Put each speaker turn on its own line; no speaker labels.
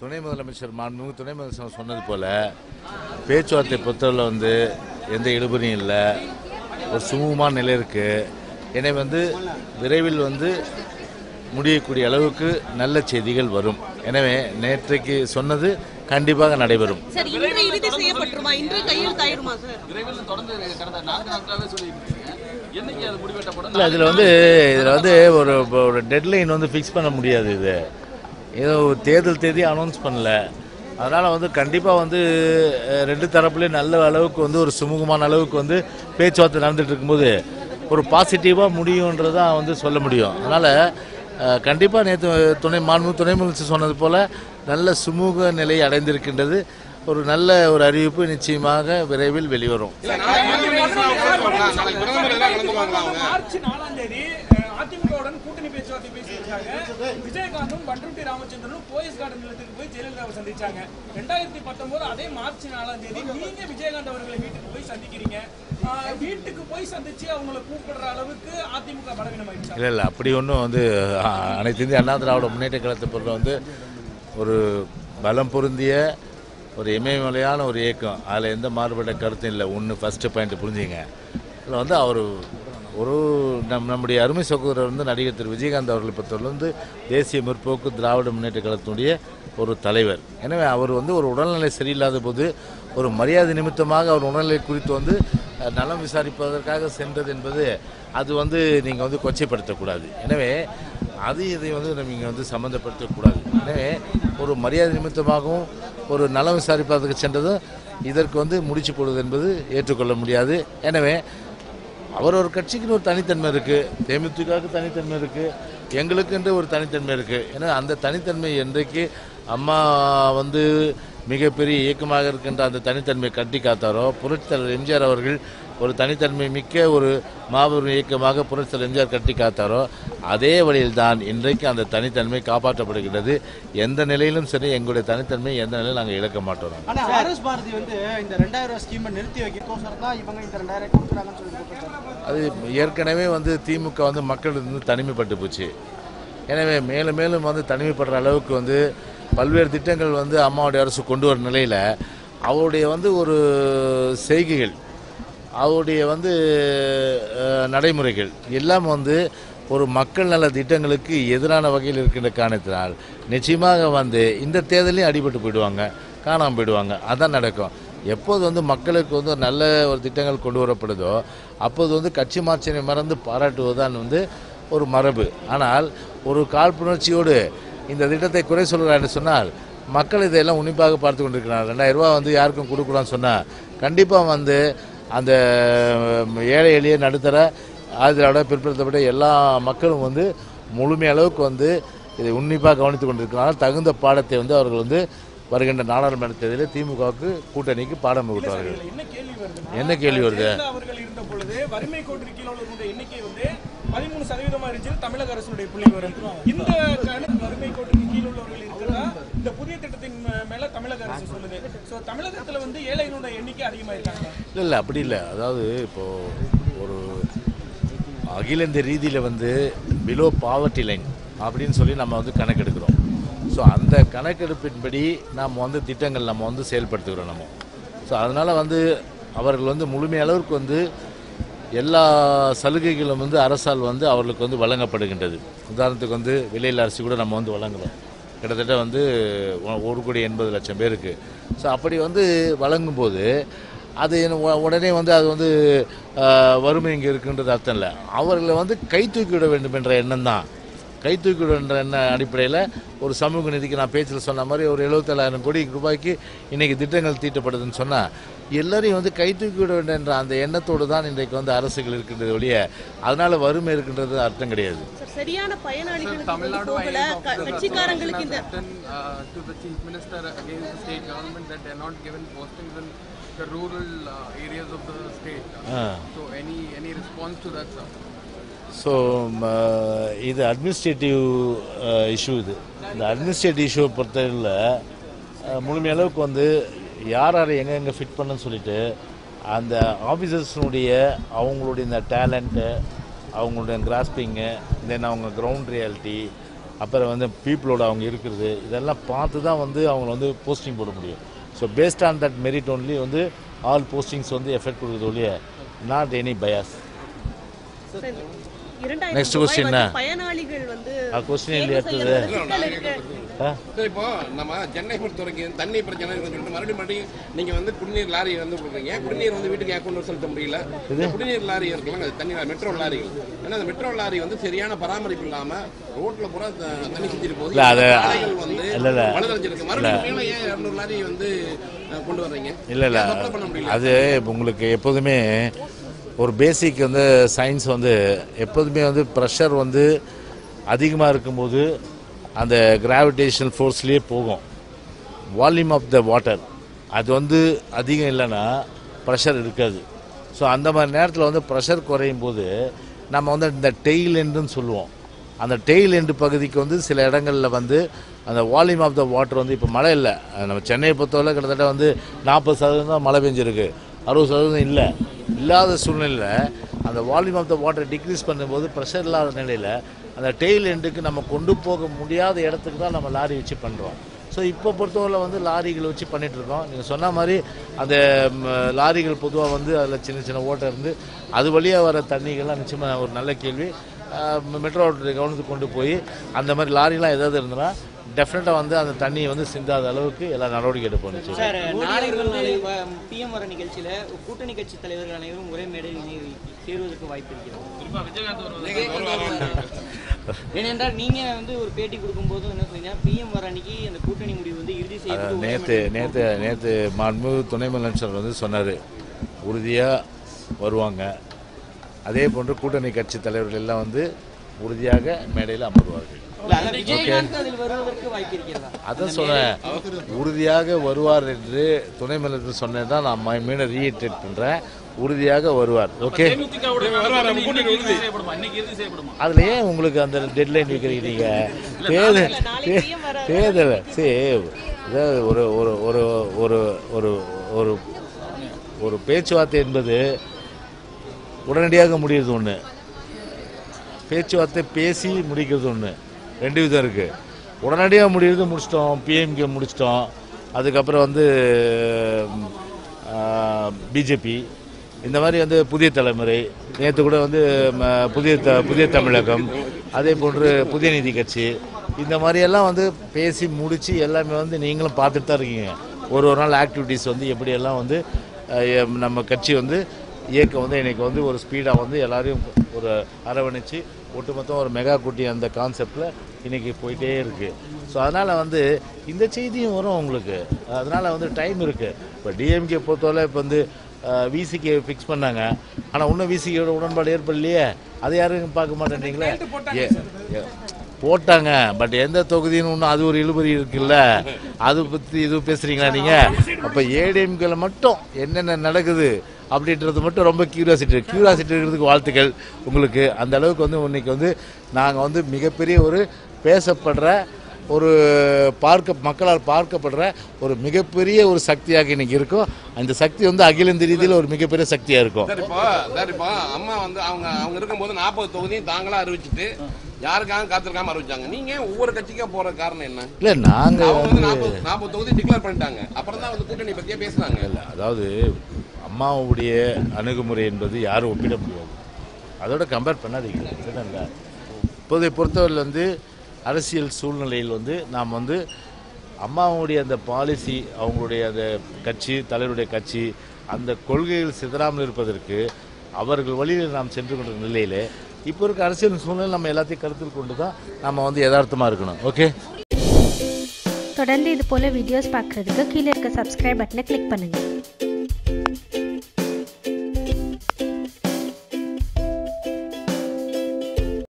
துணை முதலமைச்சர் மாண்புமிகு துணை முதலமைச்சர் சொன்னது போல பேச்சுவார்த்தை பொறுத்தவரை வந்து எந்த இழுபறியும் இல்லை. ஒரு சுமூகமான நிலை இருக்கு. எனவே வந்து விரைவில் வந்து முடியக்கூடிய அளவுக்கு நல்ல செய்திகள் வரும். எனவே நேற்றைக்கு சொன்னது கண்டிப்பாக நடைபெறும்.
சார் இன்று இறுதி செய்யப்பட்டுருமா? இன்று கையெழுத்தாயிருமா சார்?
விரைவில் தொடர்ந்து கடந்த நான்கு நாட்களாகவே சொல்லியிருக்கீங்க என்னைக்கு அது முடிவெட்டப்படும்
இல்லை இதில் வந்து இதில் வந்து ஒரு ஒரு டெட்லைன் வந்து ஃபிக்ஸ் பண்ண முடியாது இது. ஏதோ ஒரு தேர்தல் தேதி அனௌன்ஸ் பண்ணல. அதனால் வந்து கண்டிப்பாக வந்து ரெண்டு தரப்புலேயும் நல்ல அளவுக்கு வந்து ஒரு சுமூகமான அளவுக்கு வந்து பேச்சுவார்த்தை நடந்துட்டு இருக்கும்போது ஒரு பாசிட்டிவாக முடியுன்றதான் வந்து சொல்ல முடியும். அதனால் கண்டிப்பாக நேற்று துணை மாண்பு துணை முதலமைச்சர் சொன்னது போல் நல்ல சுமூக நிலை அடைந்திருக்கின்றது. ஒரு நல்ல ஒரு அறிவிப்பு நிச்சயமாக விரைவில் வெளிவரும்
மார்ச் நாலாம் தேதி அஹ், அதிமுகவுடன் கூட்டணி பேச்சுவார்த்தை விஜயகாந்தும் பண்ருட்டி ராமச்சந்திரனும் போயஸ் கார்டன் நிலத்துக்கு போய் ஜெயலலிதாவை சந்திச்சாங்க. ரெண்டாயிரத்தி பத்தொன்பது அதே மார்ச் நாலாம் தேதி நீங்க விஜயகாந்த் அவர்களை வீட்டுக்கு போய் சந்திக்கிறீங்க. வீட்டுக்கு போய் சந்திச்சு அவங்கள கூப்பிடுற அளவுக்கு அதிமுக பலவீனமாயிடுச்சு?
இல்லை இல்லை அப்படி ஒன்றும் வந்து அனைத்து இந்திய அண்ணா திராவிட முன்னேற்ற கழகத்தை பொருள் வந்து ஒரு பலம் பொருந்திய ஒரு இமயமலையான ஒரு இயக்கம். அதில் எந்த மாறுபட்ட கருத்தும் இல்லை. ஒன்று ஃபஸ்ட்டு பாயிண்ட் புரிஞ்சுங்க. இதில் வந்து அவர் ஒரு நம் நம்முடைய அருமை சகோதரர் வந்து நடிகர் திரு. விஜயகாந்த் அவர்களை பொறுத்தவரை வந்து தேசிய முற்போக்கு திராவிட முன்னேற்ற கழகத்தினுடைய ஒரு தலைவர். எனவே அவர் வந்து ஒரு உடல்நிலை சரியில்லாத போது ஒரு மரியாதை நிமித்தமாக அவர் உடல்நிலை குறித்து வந்து நலம் விசாரிப்பதற்காக சென்றது என்பது அது வந்து நீங்கள் வந்து கொச்சைப்படுத்தக்கூடாது. எனவே அது இதை வந்து நீங்கள் வந்து சம்மந்தப்படுத்தக்கூடாது எனவே ஒரு மரியாதை நிமித்தமாகவும் ஒரு நலம் விசாரிப்பதற்கு சென்றதும் இதற்கு வந்து முடிச்சு போடுவது என்பது ஏற்றுக்கொள்ள முடியாது. எனவே அவர் ஒரு கட்சிக்குன்னு ஒரு தனித்தன்மை இருக்குது தேமுதிகவுக்கு தனித்தன்மை இருக்குது எங்களுக்குன்ற ஒரு தனித்தன்மை இருக்குது ஏன்னா அந்த தனித்தன்மை என்றைக்கு அம்மா வந்து மிகப்பெரிய இயக்கமாக இருக்கின்ற அந்த தனித்தன்மை கட்டி காத்தாரோ புரட்சித்தலைவர் எம்ஜிஆர் அவர்கள் ஒரு தனித்தன்மை மிக்க ஒரு மாபெரும் இயக்கமாக புரட்சித்தலைவர் எம்ஜிஆர் கட்டி காத்தாரோ அதே வழியில்தான் இன்றைக்கு அந்த தனித்தன்மை காப்பாற்றப்படுகிறது எந்த நிலையிலும் சரி எங்களுடைய தனித்தன்மை எந்த நிலையிலும் நாங்கள் இழக்க மாட்டோம்.
பாரதி வந்து இந்த ரெண்டாயிரம் ரூபாய் ஸ்கீமை நிறுத்தி வைக்கிறோம் இவங்க இந்த ரெண்டாயிரம் கொடுக்குறாங்கன்னு சொல்லி குற்றச்சாட்டு.
அது ஏற்கனவே வந்து திமுக வந்து மக்கள் இருந்து தனிமைப்பட்டு போச்சு. எனவே மேலும் மேலும் வந்து தனிமைப்படுற அளவுக்கு வந்து பல்வேறு திட்டங்கள் வந்து அம்மாவுடைய அரசு கொண்டு வர நிலையில் அவருடைய வந்து ஒரு செய்கைகள் அவருடைய வந்து நடைமுறைகள் எல்லாம் வந்து ஒரு மக்கள் நல திட்டங்களுக்கு எதிரான வகையில் இருக்கின்ற காரணத்தினால் நிச்சயமாக வந்து இந்த தேர்தலையும் அடிபட்டு போயிடுவாங்க காணாமல் போயிடுவாங்க. அதான் நடக்கும். எப்போது வந்து மக்களுக்கு வந்து ஒரு நல்ல ஒரு திட்டங்கள் கொண்டு வரப்படுதோ அப்போது வந்து கட்சி மாற்றினை மறந்து பாராட்டுவதுதான் வந்து ஒரு மரபு. ஆனால் ஒரு காழ்ப்புணர்ச்சியோடு இந்த திட்டத்தை குறை சொல்கிறான்னு சொன்னால் மக்கள் இதையெல்லாம் உன்னிப்பாக பார்த்து கொண்டிருக்கிறார் ரெண்டாயிரம் வந்து யாருக்கும் கொடுக்கலாம்னு சொன்னால் கண்டிப்பாக வந்து அந்த ஏழை எளிய நடுத்தர ஆதரவோட பிற்படுத்தப்பட்ட எல்லா மக்களும் வந்து முழுமை அளவுக்கு வந்து இதை உன்னிப்பாக கவனித்துக் கொண்டிருக்கிறார்கள். தகுந்த பாடத்தை வந்து அவர்கள் வந்து வருகின்ற நாடாளுமன்ற தேர்தலில் திமுகவுக்கு கூட்டணிக்கு பாடம் புகட்டுவார்கள்.
என்ன கேள்வி வருது? பதிமூணு சதவீதமா இருந்துச்சு தமிழக அரசுடைய புள்ளி வரும் இந்த வறுமை கோட்டிற்கு இந்த புதிய திட்டத்தின் மேல தமிழக அரசு சொல்லுது. ஸோ தமிழகத்துல வந்து ஏழைகளோட எண்ணிக்கை அதிகமா இருக்காங்க
இல்லை இல்லை அப்படி இல்லை. அதாவது இப்போது ஒரு அகில இந்த ரீதியில் வந்து பிலோ பாவர்ட்டி லைன் அப்படின்னு சொல்லி நம்ம வந்து கணக்கெடுக்கிறோம். ஸோ அந்த கணக்கெடுப்பின்படி நாம் வந்து திட்டங்கள் நம்ம வந்து செயல்படுத்துகிறோம் நம்ம. ஸோ அதனால் வந்து அவர்கள் வந்து முழுமை அளவிற்கு வந்து எல்லா சலுகைகளும் வந்து அரசால் வந்து அவர்களுக்கு வந்து வழங்கப்படுகின்றது. உதாரணத்துக்கு வந்து விலையில் அரிசி கூட நம்ம வந்து வழங்குறோம். கிட்டத்தட்ட வந்து ஒரு கோடி எண்பது லட்சம் பேருக்கு. ஸோ அப்படி வந்து வழங்கும்போது அது உடனே வந்து அது வந்து வறுமை இங்கே இருக்குன்றது அர்த்தம் இல்லை. அவர்களை வந்து கை தூக்கிவிட வேண்டும் என்ற எண்ணம் தான். கை தூக்கி விட என்ற எண்ண அடிப்படையில் ஒரு சமூக நிதிக்கு நான் பேச்சில் சொன்ன மாதிரி ஒரு எழுபத்தேழாயிரம் கோடி ரூபாய்க்கு இன்றைக்கி திட்டங்கள் தீட்டப்படுதுன்னு சொன்னால் எல்லாரையும் வந்து கை தூக்கி விட வேண்டும் என்ற அந்த எண்ணத்தோடு தான் இன்றைக்கு வந்து அரசுகள் இருக்கின்றது ஒழிய அதனால் வறுமை இருக்கின்றது அர்த்தம் கிடையாது
சார் சரியான பயனாளிகளுக்கு
have
கட்சிக்காரங்களுக்கு இந்த
uh, to the chief minister against the state government that they're not given postings in the rural uh, areas of the state.
Ah
So any any response to that, sir?
So இது administrative issue இது இந்த administrative இஷ்யூவை பொறுத்தவரையில் முழுமை அளவுக்கு வந்து யார் யாரை எங்கெங்கே ஃபிட் பண்ணுன்னு சொல்லிட்டு அந்த ஆஃபீஸர்ஸினுடைய அவங்களுடைய இந்த டேலண்ட்டு அவங்களுடைய கிராஸ்பிங்கு தென் அவங்க கிரவுண்ட் ரியாலிட்டி அப்புறம் வந்து பீப்புளோட அவங்க இருக்கிறது இதெல்லாம் பார்த்து தான் வந்து அவங்க வந்து போஸ்டிங் போட முடியும். So based on that merit only வந்து ஆல் போஸ்டிங்ஸ் வந்து எஃபெக்ட் கொடுக்குறது ஒழிய நாட் எனி பயாஸ்
வந்து
என்ன?
பயனாளிகள் வந்து
இப்போ நம்ம சென்னை பொறுத்த வரைக்கும் தண்ணி பிரச்சனை சொல்லிட்டு மறுபடியும் மறுபடியும் நீங்க வந்து குடிநீர் லாரி வந்து கொடுக்குறீங்க குடிநீர் வந்து வீட்டுக்கு ஏன் கொண்டு வர செலுத்த முடியல. இந்த குடிநீர் லாரி இருக்குல்ல அந்த தண்ணி மெட்ரோ லாரிகள். ஏன்னா அந்த மெட்ரோ லாரி வந்து சரியான பராமரிப்பு இல்லாம ரோட்ல பூரா த- தண்ணி சுத்திட்டு போகுது.
அது-
வந்து. வலுதடைஞ்சிருக்கு மறுபடியும் ஏன் இரநூறு லாரி வந்து கொண்டு வர்றீங்க?
இல்லை இல்லை. அது உங்களுக்கு எப்போதுமே ஒரு பேசிக் வந்து சயின்ஸ் வந்து எப்போதுமே வந்து ப்ரெஷர் வந்து அதிகமாக இருக்கும்போது அந்த கிராவிடேஷனல் ஃபோர்ஸ்லேயே போகும். வால்யூம் ஆஃப் த வாட்டர் அது வந்து அதிகம் இல்லைன்னா ப்ரெஷர் இருக்காது. ஸோ அந்த மாதிரி நேரத்தில் வந்து ப்ரெஷர் குறையும் போது நம்ம வந்து இந்த டெய்ல் எண்டுன்னு சொல்லுவோம். அந்த டெய்ல் எண்டு பகுதிக்கு வந்து சில இடங்களில் வந்து அந்த வால்யூம் ஆஃப் த வாட்டர் வந்து இப்போ மழை இல்லை. அது நம்ம சென்னையை பொறுத்தவரை கிட்டத்தட்ட வந்து நாற்பது சதவீதம் தான் மழை பெஞ்சிருக்கு. அறுபது சதவீதம் இல்லை. இல்லாத சூழ்நிலையில் அந்த volume of the water decrease பண்ணும்போது ப்ரெஷர் இல்லாத நிலையில் அந்த டெய்ல் எண்டுக்கு நம்ம கொண்டு போக முடியாத இடத்துக்கு தான் நம்ம லாரி வச்சு பண்ணுறோம் ஸோ இப்போ பொறுத்தவரை வந்து லாரிகள் வச்சு பண்ணிகிட்ருக்கோம் நீங்கள் சொன்ன மாதிரி அந்த லாரிகள் பொதுவாக வந்து அதில் சின்ன சின்ன ஓட்டை இருந்து அது வழியாக வர தண்ணிகள்லாம் நிச்சயமாக ஒரு நல்ல கேள்வி. மெட்ரோ கவனத்துக்கு கொண்டு போய் அந்த மாதிரி லாரிலாம் எதாவது இருந்ததுன்னா டெஃபினட்டாக வந்து அந்த தண்ணியை வந்து சிந்தாத அளவுக்கு எல்லா நடவடிக்கை எடுப்போம்
சார் நாளை நாளை பிஎம் வர நிகழ்ச்சியில கூட்டணி கட்சி தலைவர்கள் அனைவரும் ஒரே மேடையில் சேருவதற்கு வாய்ப்பு இருக்கிறது. ஏனென்றால் நீங்க வந்து ஒரு பேட்டி கொடுக்கும்போது என்ன சொன்னீங்க? பிஎம் வர அன்னைக்கு அந்த கூட்டணி முடிவு வந்து இறுதி ஒரே
நேற்று நேற்று நேற்று மாண்பு துணை முதலமைச்சர் வந்து சொன்னார். உறுதியாக வருவாங்க. அதே போன்று கூட்டணி கட்சி தலைவர்கள் எல்லாம் வந்து உறுதியாக மேடையில் அமர்வார்கள். அதான் சொன்னேன். உறுதியாக வருவார் என்று துணை முதலமைச்சர் சொன்னேன் தான் நான் ம- மீண்டும் ரீஇட்டேட் பண்ணுறேன் உறுதியாக வருவார். ஓகே. அதில் ஏன் உங்களுக்கு அந்த டெட்லைன் வைக்கிறீங்க? தேர்தல் தேர்தல் சரி ஒரு ஒரு ஒரு ஒரு ஒரு ஒரு ஒரு பேச்சுவார்த்தை என்பது உடனடியாக முடியுறது ஒன்று பேச்சுவார்த்தை பேசி முடிக்கிறது ஒன்று ரெண்டு விதம் இருக்குது உடனடியாக முடிகிறது முடிச்சிட்டோம் பிஎம்கே முடிச்சிட்டோம். அதுக்கப்புறம் வந்து பிஜேபி இந்த மாதிரி வந்து புதிய தலைமுறை. நேற்று கூட வந்து ம, புதிய த புதிய தமிழகம். அதே போன்று புதிய நீதி கட்சி. இந்த மாதிரியெல்லாம் வந்து பேசி முடித்து எல்லாமே வந்து நீங்களும் பார்த்துட்டு தான் இருக்கீங்க. ஒரு ஒரு நாள் ஆக்டிவிட்டீஸ் வந்து எப்படியெல்லாம் வந்து நம்ம கட்சி வந்து இயக்கம் வந்து இன்னைக்கு வந்து ஒரு ஸ்பீடாக வந்து எல்லாரையும் ஒரு அரவணைச்சு ஒட்டுமொத்தம் ஒரு மெகா குட்டி அந்த கான்செப்டில் இன்னைக்கு போயிட்டே இருக்கு. ஸோ அதனால் வந்து இந்த செய்தியும் வரும் உங்களுக்கு. அதனால் வந்து டைம் இருக்குது இப்போ டிஎம்கே பொறுத்தவரை இப்போ வந்து விசிக்கு ஃபிக்ஸ் பண்ணாங்க. ஆனால் இன்னும் விசிக்கோட உடன்பாடு ஏற்படலையே. அதை யாரும் பார்க்க மாட்டேன்றீங்களே? ஏ ஏ, போட்டாங்க. பட் எந்த தொகுதின்னு ஒன்றும் அது ஒரு இழுபறி இருக்குல்ல. அது பற்றி இது பேசுகிறீங்களா நீங்கள் அப்போ ஏடிஎம்கில் மட்டும் என்னென்ன நடக்குது அப்படின்றது மட்டும் ரொம்ப கியூரியாசிட்டி கியூரியாசிட்டி இருக்கிறதுக்கு வாழ்த்துக்கள் உங்களுக்கு. அந்த அளவுக்கு வந்து இன்னைக்கு வந்து நாங்கள் வந்து மிகப்பெரிய ஒரு பேசப்படுற ஒரு பார்க்க மக்களால் பார்க்கப்படுற ஒரு மிகப்பெரிய ஒரு சக்தியாக இன்னைக்கு இருக்கும் அந்த சக்தி வந்து அகில இந்திய ரீதியில் ஒரு மிகப்பெரிய சக்தியாக இருக்கும்
சார் இப்போ சார் இப்போ அம்மா வந்து அவங்க அவங்க இருக்கும்போது நாற்பது தொகுதியும் தாங்களா அறிவிச்சிட்டு யாருக்காக காத்திருக்காம அறிவிச்சாங்க? நீங்க ஒவ்வொரு கட்சிக்கா போற காரணம் என்ன?
இல்லை
அவங்க வந்து நாற்பது தொகுதி டிக்ளேர் பண்ணிட்டாங்க. அப்புறம் தான் வந்து கூட்டணி பத்தியே பேசுறாங்க
அதாவது அம்மாவுடைய அணுகுமுறை என்பது யாரும் ஒப்பிட முடியாது. அதோட கம்பேர் பண்ணாதீங்க. இப்போதை பொறுத்தவரையில் வந்து அரசியல் சூழ்நிலையில் வந்து நாம் வந்து அம்மாவுடைய அந்த பாலிசி அவங்களுடைய அந்த கட்சி தலைவருடைய கட்சி அந்த கொள்கைகள் சிதறாமல் இருப்பதற்கு அவர்கள் வழியில் நாம் சென்று கொண்ட நிலையில் இப்போ இருக்க அரசியல் சூழ்நிலை நம்ம எல்லாத்தையும் கருத்தில் கொண்டு தான் நம்ம வந்து யதார்த்தமாக இருக்கணும். ஓகே
தொடர்ந்து இது போல வீடியோஸ் பார்க்குறதுக்கு கீழே இருக்க சப்ஸ்கிரைப் பட்டனை கிளிக் பண்ணுங்கள்